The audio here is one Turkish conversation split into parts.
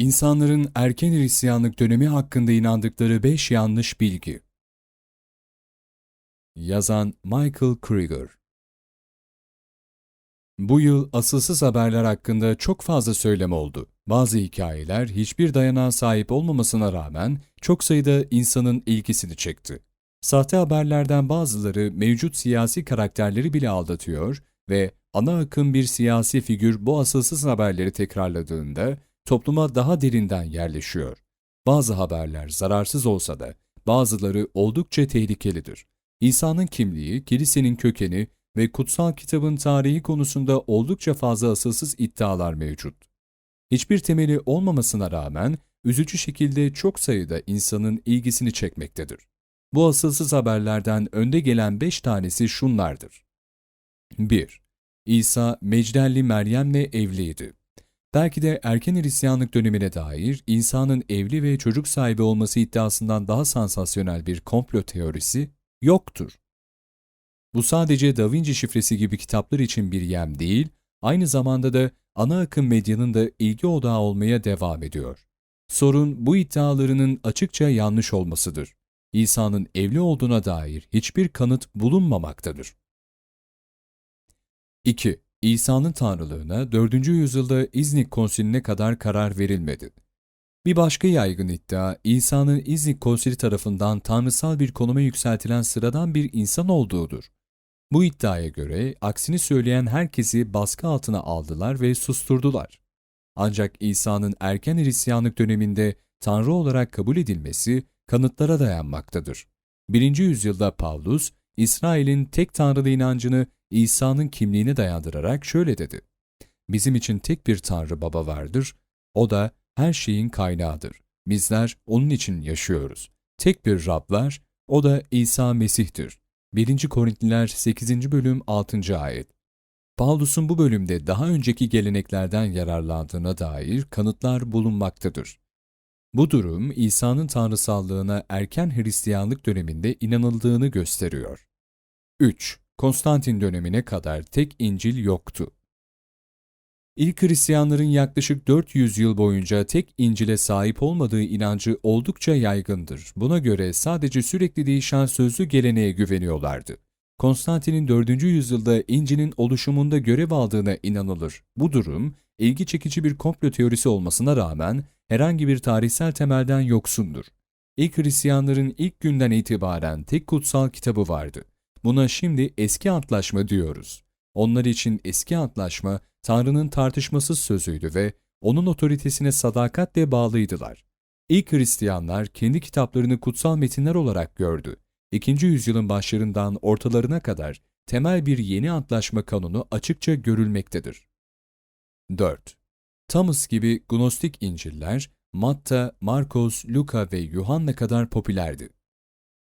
İnsanların erken Hristiyanlık dönemi hakkında inandıkları 5 yanlış bilgi. Yazan Michael Krieger Bu yıl asılsız haberler hakkında çok fazla söylem oldu. Bazı hikayeler hiçbir dayanağa sahip olmamasına rağmen çok sayıda insanın ilgisini çekti. Sahte haberlerden bazıları mevcut siyasi karakterleri bile aldatıyor ve ana akım bir siyasi figür bu asılsız haberleri tekrarladığında topluma daha derinden yerleşiyor. Bazı haberler zararsız olsa da bazıları oldukça tehlikelidir. İsa'nın kimliği, kilisenin kökeni ve kutsal kitabın tarihi konusunda oldukça fazla asılsız iddialar mevcut. Hiçbir temeli olmamasına rağmen üzücü şekilde çok sayıda insanın ilgisini çekmektedir. Bu asılsız haberlerden önde gelen beş tanesi şunlardır. 1. İsa Mecdelli Meryem'le evliydi. Belki de erken Hristiyanlık dönemine dair insanın evli ve çocuk sahibi olması iddiasından daha sansasyonel bir komplo teorisi yoktur. Bu sadece Da Vinci şifresi gibi kitaplar için bir yem değil, aynı zamanda da ana akım medyanın da ilgi odağı olmaya devam ediyor. Sorun bu iddialarının açıkça yanlış olmasıdır. İsa'nın evli olduğuna dair hiçbir kanıt bulunmamaktadır. 2. İsa'nın tanrılığına 4. yüzyılda İznik konsiline kadar karar verilmedi. Bir başka yaygın iddia, İsa'nın İznik konsili tarafından tanrısal bir konuma yükseltilen sıradan bir insan olduğudur. Bu iddiaya göre aksini söyleyen herkesi baskı altına aldılar ve susturdular. Ancak İsa'nın erken Hristiyanlık döneminde Tanrı olarak kabul edilmesi kanıtlara dayanmaktadır. 1. yüzyılda Pavlus, İsrail'in tek tanrılı inancını İsa'nın kimliğine dayandırarak şöyle dedi. Bizim için tek bir Tanrı Baba vardır, o da her şeyin kaynağıdır. Bizler onun için yaşıyoruz. Tek bir Rab var, o da İsa Mesih'tir. 1. Korintliler 8. bölüm 6. ayet. Paulus'un bu bölümde daha önceki geleneklerden yararlandığına dair kanıtlar bulunmaktadır. Bu durum İsa'nın tanrısallığına erken Hristiyanlık döneminde inanıldığını gösteriyor. 3. Konstantin dönemine kadar tek İncil yoktu. İlk Hristiyanların yaklaşık 400 yıl boyunca tek İncil'e sahip olmadığı inancı oldukça yaygındır. Buna göre sadece sürekli değişen sözlü geleneğe güveniyorlardı. Konstantin'in 4. yüzyılda İncil'in oluşumunda görev aldığına inanılır. Bu durum, ilgi çekici bir komplo teorisi olmasına rağmen herhangi bir tarihsel temelden yoksundur. İlk Hristiyanların ilk günden itibaren tek kutsal kitabı vardı. Buna şimdi eski antlaşma diyoruz. Onlar için eski antlaşma Tanrı'nın tartışmasız sözüydü ve onun otoritesine sadakatle bağlıydılar. İlk Hristiyanlar kendi kitaplarını kutsal metinler olarak gördü. İkinci yüzyılın başlarından ortalarına kadar temel bir yeni antlaşma kanunu açıkça görülmektedir. 4. Thomas gibi Gnostik İncil'ler Matta, Markos, Luka ve Yuhanna kadar popülerdi.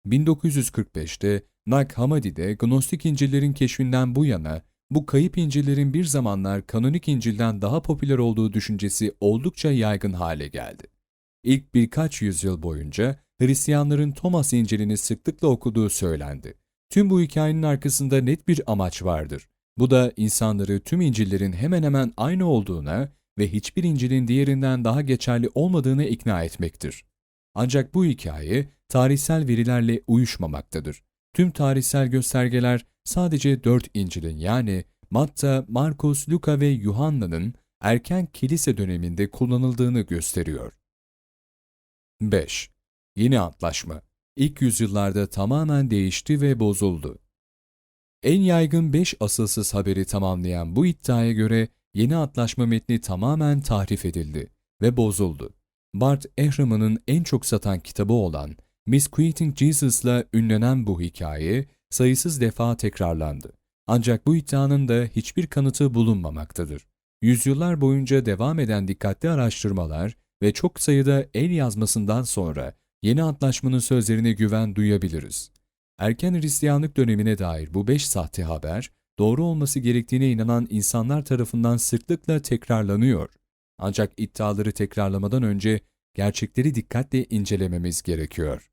1945'te Nag Hammadi'de Gnostik İncil'lerin keşfinden bu yana bu kayıp İncil'lerin bir zamanlar kanonik İncil'den daha popüler olduğu düşüncesi oldukça yaygın hale geldi. İlk birkaç yüzyıl boyunca Hristiyanların Thomas İncil'ini sıklıkla okuduğu söylendi. Tüm bu hikayenin arkasında net bir amaç vardır. Bu da insanları tüm İncil'lerin hemen hemen aynı olduğuna ve hiçbir İncil'in diğerinden daha geçerli olmadığını ikna etmektir. Ancak bu hikaye tarihsel verilerle uyuşmamaktadır. Tüm tarihsel göstergeler sadece dört İncil'in yani Matta, Markus, Luka ve Yuhanna'nın erken kilise döneminde kullanıldığını gösteriyor. 5. Yeni Antlaşma İlk yüzyıllarda tamamen değişti ve bozuldu. En yaygın beş asılsız haberi tamamlayan bu iddiaya göre yeni antlaşma metni tamamen tahrif edildi ve bozuldu. Bart Ehrman'ın en çok satan kitabı olan Misquoting Jesus'la ünlenen bu hikaye sayısız defa tekrarlandı. Ancak bu iddianın da hiçbir kanıtı bulunmamaktadır. Yüzyıllar boyunca devam eden dikkatli araştırmalar ve çok sayıda el yazmasından sonra yeni antlaşmanın sözlerine güven duyabiliriz. Erken Hristiyanlık dönemine dair bu beş sahte haber, doğru olması gerektiğine inanan insanlar tarafından sıklıkla tekrarlanıyor. Ancak iddiaları tekrarlamadan önce gerçekleri dikkatle incelememiz gerekiyor.